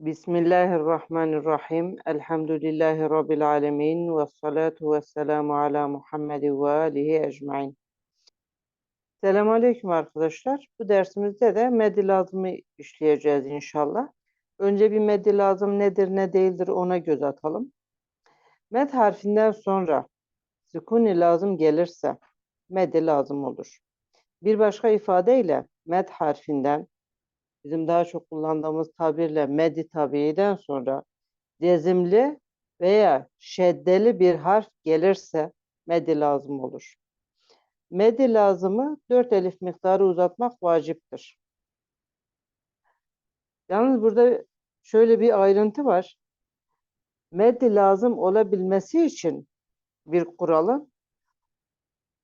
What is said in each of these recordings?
Bismillahirrahmanirrahim. Elhamdülillahi Rabbil alemin. Ve salatu ve selamu ala Muhammed ve alihi ecmain. Selamun Aleyküm arkadaşlar. Bu dersimizde de meddi lazımı işleyeceğiz inşallah. Önce bir meddi lazım nedir ne değildir ona göz atalım. Med harfinden sonra sükuni lazım gelirse meddi lazım olur. Bir başka ifadeyle med harfinden bizim daha çok kullandığımız tabirle meddi tabiiden sonra cezimli veya şeddeli bir harf gelirse meddi lazım olur. Meddi lazımı dört elif miktarı uzatmak vaciptir. Yalnız burada şöyle bir ayrıntı var. Meddi lazım olabilmesi için bir kuralın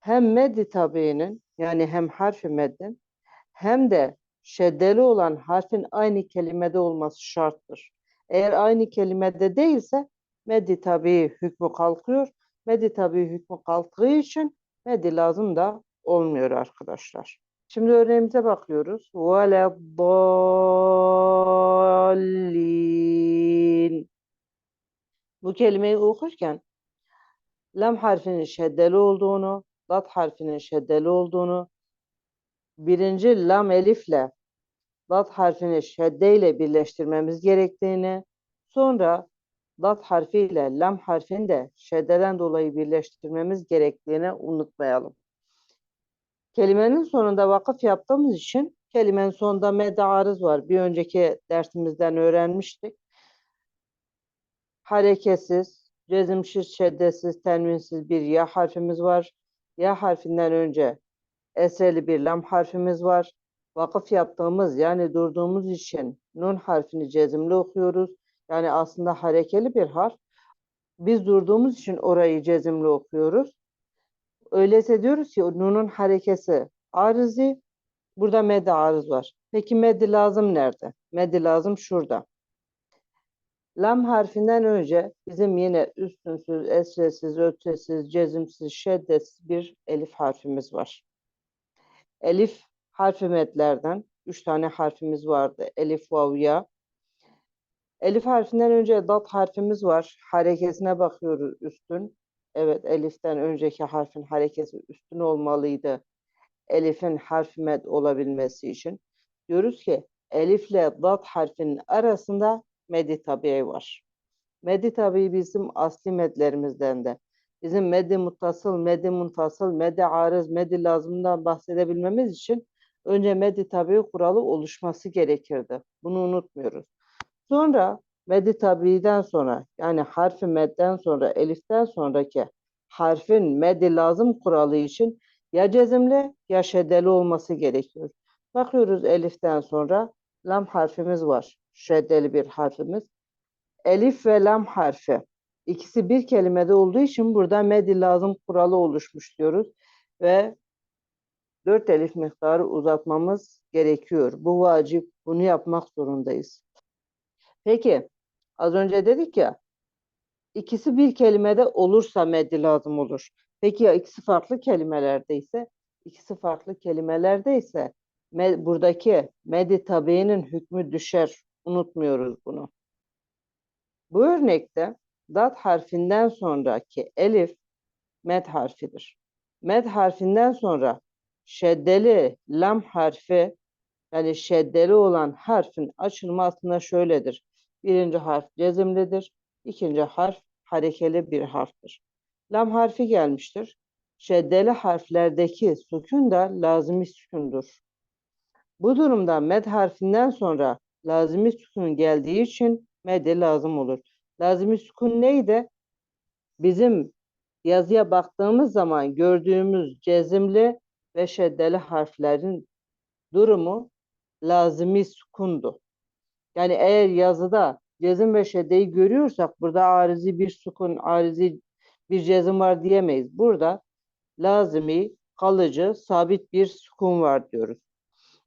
hem meddi tabiinin yani hem harfi meddin hem de şeddeli olan harfin aynı kelimede olması şarttır. Eğer aynı kelimede değilse meddi tabii hükmü kalkıyor. Meddi tabii hükmü kalktığı için meddi lazım da olmuyor arkadaşlar. Şimdi örneğimize bakıyoruz. وَلَضَّالِّينَ Bu kelimeyi okurken lam harfinin şeddeli olduğunu, dat harfinin şeddeli olduğunu, birinci lam elifle dat harfini şeddeyle birleştirmemiz gerektiğini, sonra dat harfiyle lam harfini de şeddeden dolayı birleştirmemiz gerektiğini unutmayalım. Kelimenin sonunda vakıf yaptığımız için kelimenin sonunda med arız var. Bir önceki dersimizden öğrenmiştik. Hareketsiz, cezimsiz, şeddesiz, tenvinsiz bir ya harfimiz var. Ya harfinden önce esreli bir lam harfimiz var. Vakıf yaptığımız yani durduğumuz için nun harfini cezimli okuyoruz. Yani aslında harekeli bir harf. Biz durduğumuz için orayı cezimli okuyoruz. Öyleyse diyoruz ki nunun harekesi arızi. Burada med arız var. Peki med lazım nerede? Med lazım şurada. Lam harfinden önce bizim yine üstünsüz, esresiz, ötesiz, cezimsiz, şeddetsiz bir elif harfimiz var. Elif harfi medlerden üç tane harfimiz vardı. Elif, vav, ya. Elif harfinden önce dat harfimiz var. Harekesine bakıyoruz üstün. Evet eliften önceki harfin harekesi üstün olmalıydı. Elif'in harf med olabilmesi için. Diyoruz ki elifle dat harfinin arasında medi tabii var. Medi tabii bizim asli medlerimizden de. Bizim medi muttasıl, medi muntasıl, medi arız, medi lazımdan bahsedebilmemiz için önce medi tabii kuralı oluşması gerekirdi. Bunu unutmuyoruz. Sonra medi tabiiden sonra yani harfi medden sonra eliften sonraki harfin medi lazım kuralı için ya cezimli ya şeddeli olması gerekiyor. Bakıyoruz eliften sonra lam harfimiz var. Şeddeli bir harfimiz. Elif ve lam harfi. İkisi bir kelimede olduğu için burada medi lazım kuralı oluşmuş diyoruz. Ve dört elif miktarı uzatmamız gerekiyor. Bu vacip. Bunu yapmak zorundayız. Peki az önce dedik ya ikisi bir kelimede olursa meddi lazım olur. Peki ya ikisi farklı kelimelerde ise ikisi farklı kelimelerde ise med, buradaki meddi tabiinin hükmü düşer. Unutmuyoruz bunu. Bu örnekte dat harfinden sonraki elif med harfidir. Med harfinden sonra şeddeli lam harfi yani şeddeli olan harfin açılma aslında şöyledir. Birinci harf cezimlidir. İkinci harf harekeli bir harftir. Lam harfi gelmiştir. Şeddeli harflerdeki sükun da lazimi sükundur. Bu durumda med harfinden sonra lazimi sükun geldiği için medde lazım olur. Lazimi sükun neydi? Bizim yazıya baktığımız zaman gördüğümüz cezimli ve şeddeli harflerin durumu lazimi sukundu. Yani eğer yazıda cezim ve şeddeyi görüyorsak burada arizi bir sukun, arizi bir cezim var diyemeyiz. Burada lazimi, kalıcı, sabit bir sukun var diyoruz.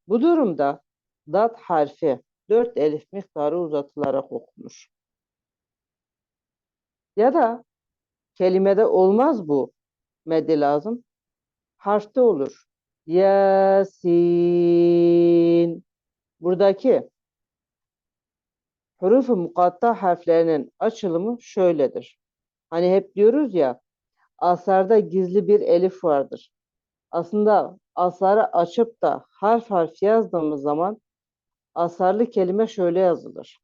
Bu durumda dat harfi dört elif miktarı uzatılarak okunur. Ya da kelimede olmaz bu medde lazım. Harfte olur. Yasin. Buradaki Hurufu mukatta harflerinin açılımı şöyledir. Hani hep diyoruz ya asarda gizli bir elif vardır. Aslında asarı açıp da harf harf yazdığımız zaman asarlı kelime şöyle yazılır.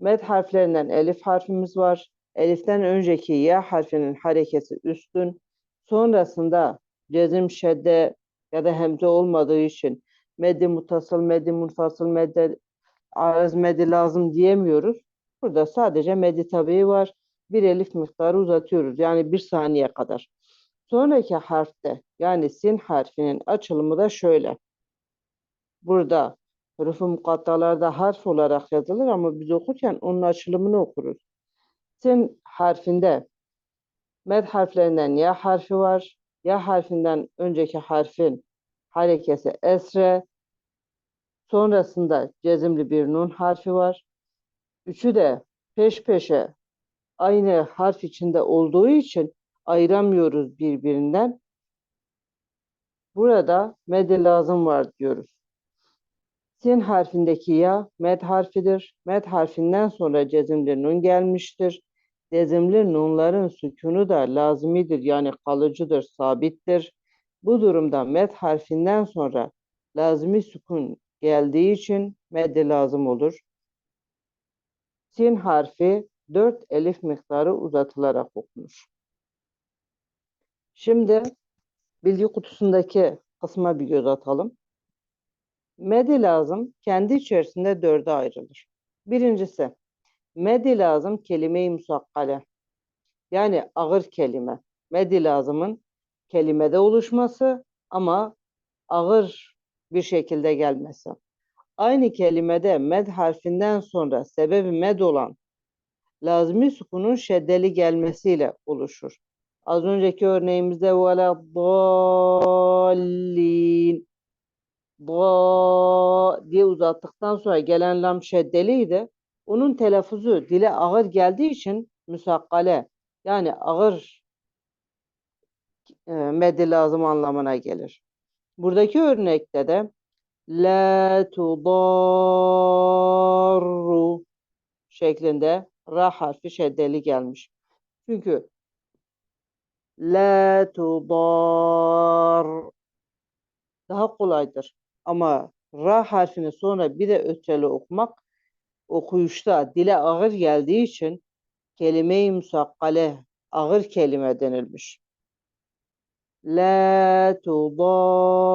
Med harflerinden elif harfimiz var. Eliften önceki ya harfinin hareketi üstün. Sonrasında cezim şedde ya da hemze olmadığı için meddi mutasıl, meddi munfasıl, meddi arız, meddi lazım diyemiyoruz. Burada sadece meddi tabii var. Bir elif miktarı uzatıyoruz. Yani bir saniye kadar. Sonraki harfte yani sin harfinin açılımı da şöyle. Burada hurufu mukattalarda harf olarak yazılır ama biz okurken onun açılımını okuruz. Sin harfinde med harflerinden ya harfi var. Ya harfinden önceki harfin harekesi esre. Sonrasında cezimli bir nun harfi var. Üçü de peş peşe aynı harf içinde olduğu için ayıramıyoruz birbirinden. Burada med lazım var diyoruz. Sin harfindeki ya med harfidir. Med harfinden sonra cezimli nun gelmiştir. Cezimli nunların sükunu da lazimidir yani kalıcıdır, sabittir. Bu durumda med harfinden sonra lazimi sükun geldiği için med lazım olur. Sin harfi dört elif miktarı uzatılarak okunur. Şimdi bilgi kutusundaki kısma bir göz atalım. Medi lazım kendi içerisinde dörde ayrılır. Birincisi medi lazım kelime-i musakkale. Yani ağır kelime. Medi lazımın kelimede oluşması ama ağır bir şekilde gelmesi. Aynı kelimede med harfinden sonra sebebi med olan lazmi sukunun şeddeli gelmesiyle oluşur. Az önceki örneğimizde vela dallin da diye uzattıktan sonra gelen lam şeddeliydi. Onun telaffuzu dile ağır geldiği için müsakkale yani ağır e, meddi lazım anlamına gelir. Buradaki örnekte de la tudarru şeklinde ra harfi şeddeli gelmiş. Çünkü la tudar daha kolaydır. Ama ra harfini sonra bir de ötreli okumak okuyuşta dile ağır geldiği için kelime-i musakkale ağır kelime denilmiş. La tudarru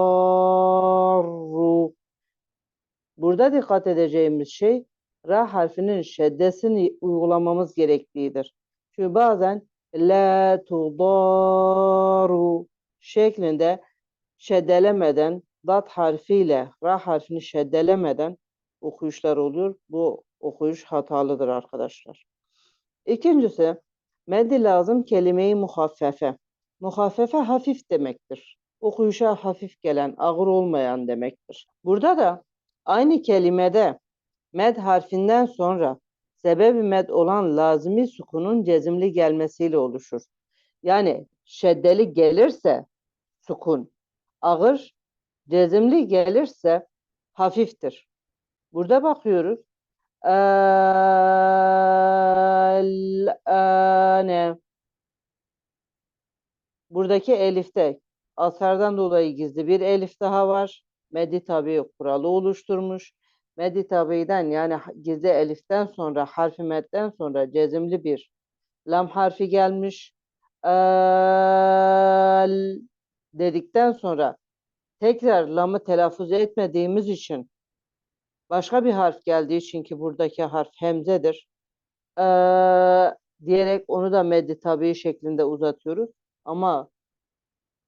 Burada dikkat edeceğimiz şey ra harfinin şeddesini uygulamamız gerektiğidir. Çünkü bazen la tudaru şeklinde şeddelemeden dat harfiyle ra harfini şeddelemeden okuyuşlar oluyor. Bu okuyuş hatalıdır arkadaşlar. İkincisi meddi lazım kelimeyi muhaffefe. Muhaffefe hafif demektir. Okuyuşa hafif gelen, ağır olmayan demektir. Burada da aynı kelimede med harfinden sonra sebebi med olan lazimi sukunun cezimli gelmesiyle oluşur. Yani şeddeli gelirse sukun, ağır cezimli gelirse hafiftir. Burada bakıyoruz. El-ane Buradaki elifte asardan dolayı gizli bir elif daha var. Meddi tabi kuralı oluşturmuş. Meddi tabi'den yani gizli eliften sonra harfi medden sonra cezimli bir lam harfi gelmiş. El dedikten sonra tekrar lamı telaffuz etmediğimiz için başka bir harf geldiği için ki buradaki harf hemzedir. Ee, diyerek onu da meddi tabi şeklinde uzatıyoruz. Ama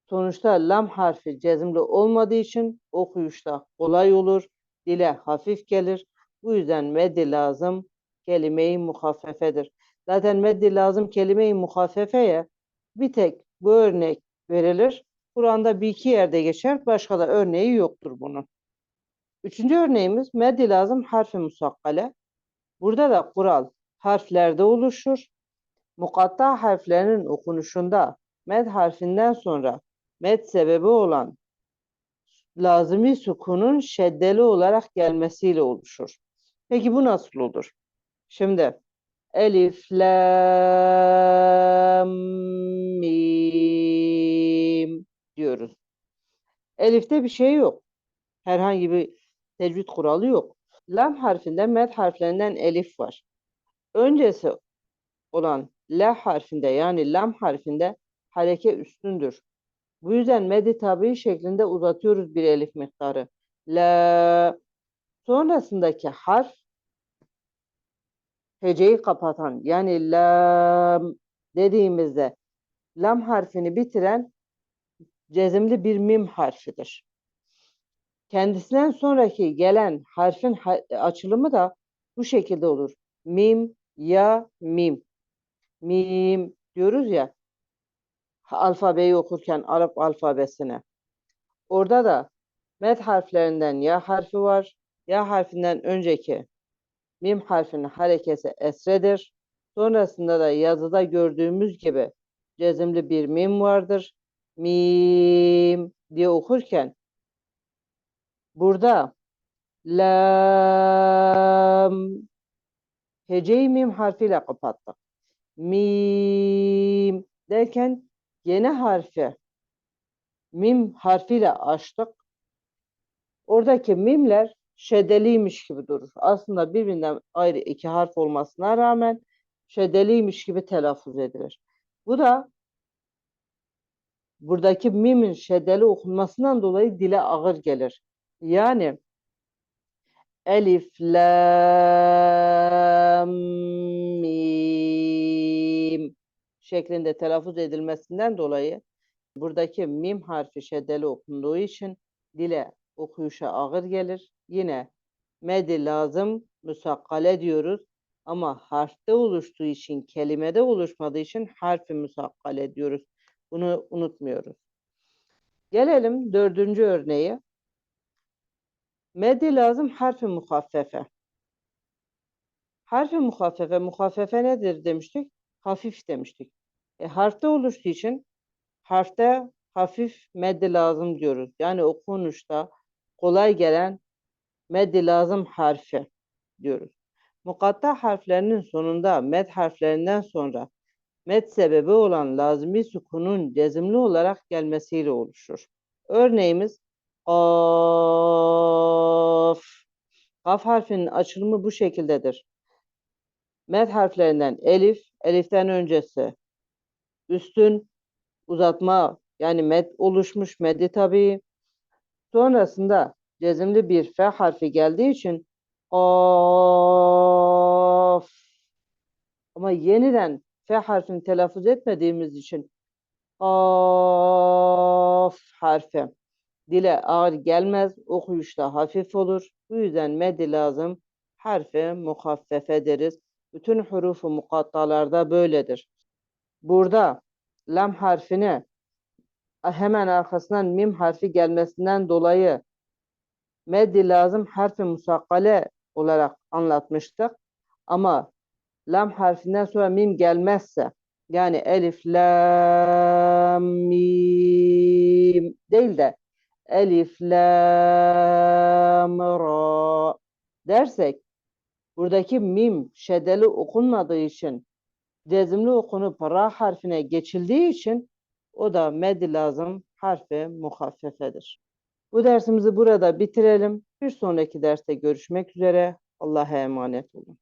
sonuçta lam harfi cezimli olmadığı için okuyuşta kolay olur. Dile hafif gelir. Bu yüzden meddi lazım kelime-i muhaffefedir. Zaten meddi lazım kelime-i muhaffefeye bir tek bu örnek verilir. Kur'an'da bir iki yerde geçer. Başka da örneği yoktur bunun. Üçüncü örneğimiz meddi lazım harfi musakkale. Burada da kural harflerde oluşur. Mukatta harflerinin okunuşunda med harfinden sonra med sebebi olan lazımi sukunun şeddeli olarak gelmesiyle oluşur. Peki bu nasıl olur? Şimdi Elif, Lam, Mim diyoruz. Elif'te bir şey yok. Herhangi bir tecvid kuralı yok. Lam harfinde med harflerinden elif var. Öncesi olan la harfinde yani lam harfinde hareke üstündür. Bu yüzden medi tabi şeklinde uzatıyoruz bir elif miktarı. La sonrasındaki harf heceyi kapatan yani lam dediğimizde lam harfini bitiren cezimli bir mim harfidir. Kendisinden sonraki gelen harfin ha- açılımı da bu şekilde olur. Mim, ya, mim. Mim diyoruz ya alfabeyi okurken Arap alfabesine. Orada da med harflerinden ya harfi var. Ya harfinden önceki mim harfinin harekesi esredir. Sonrasında da yazıda gördüğümüz gibi cezimli bir mim vardır. Mim diye okurken burada lam heceyi mim harfiyle kapattık. Mim derken yeni harfi mim harfiyle açtık. Oradaki mimler şedeliymiş gibi durur. Aslında birbirinden ayrı iki harf olmasına rağmen şedeliymiş gibi telaffuz edilir. Bu da buradaki mimin şedeli okunmasından dolayı dile ağır gelir. Yani Elif, Lam, Mim şeklinde telaffuz edilmesinden dolayı buradaki mim harfi şeddeli okunduğu için dile okuyuşa ağır gelir. Yine medi lazım müsakkale diyoruz ama harfte oluştuğu için kelimede oluşmadığı için harfi müsakkale diyoruz. Bunu unutmuyoruz. Gelelim dördüncü örneğe. Medi lazım harfi muhaffefe. Harfi muhaffefe, muhaffefe nedir demiştik? Hafif demiştik. E, harfte oluştuğu için harfte hafif meddi lazım diyoruz. Yani okunuşta kolay gelen meddi lazım harfi diyoruz. Mukatta harflerinin sonunda med harflerinden sonra med sebebi olan lazimi sukunun cezimli olarak gelmesiyle oluşur. Örneğimiz Kaf. Kaf harfinin açılımı bu şekildedir. Med harflerinden elif, eliften öncesi üstün uzatma yani med oluşmuş meddi tabii. Sonrasında cezimli bir f harfi geldiği için of ama yeniden f harfini telaffuz etmediğimiz için of harfi dile ağır gelmez, okuyuşta hafif olur. Bu yüzden meddi lazım harfi muhaffefe deriz. Bütün hurufu mukattalarda böyledir. Burada lam harfini hemen arkasından mim harfi gelmesinden dolayı meddi lazım harfi musakkale olarak anlatmıştık. Ama lam harfinden sonra mim gelmezse yani elif, lam, mim değil de elif, lam, ra dersek buradaki mim şedeli okunmadığı için cezimli okunup ra harfine geçildiği için o da med lazım harfi muhaffefedir. Bu dersimizi burada bitirelim. Bir sonraki derste görüşmek üzere. Allah'a emanet olun.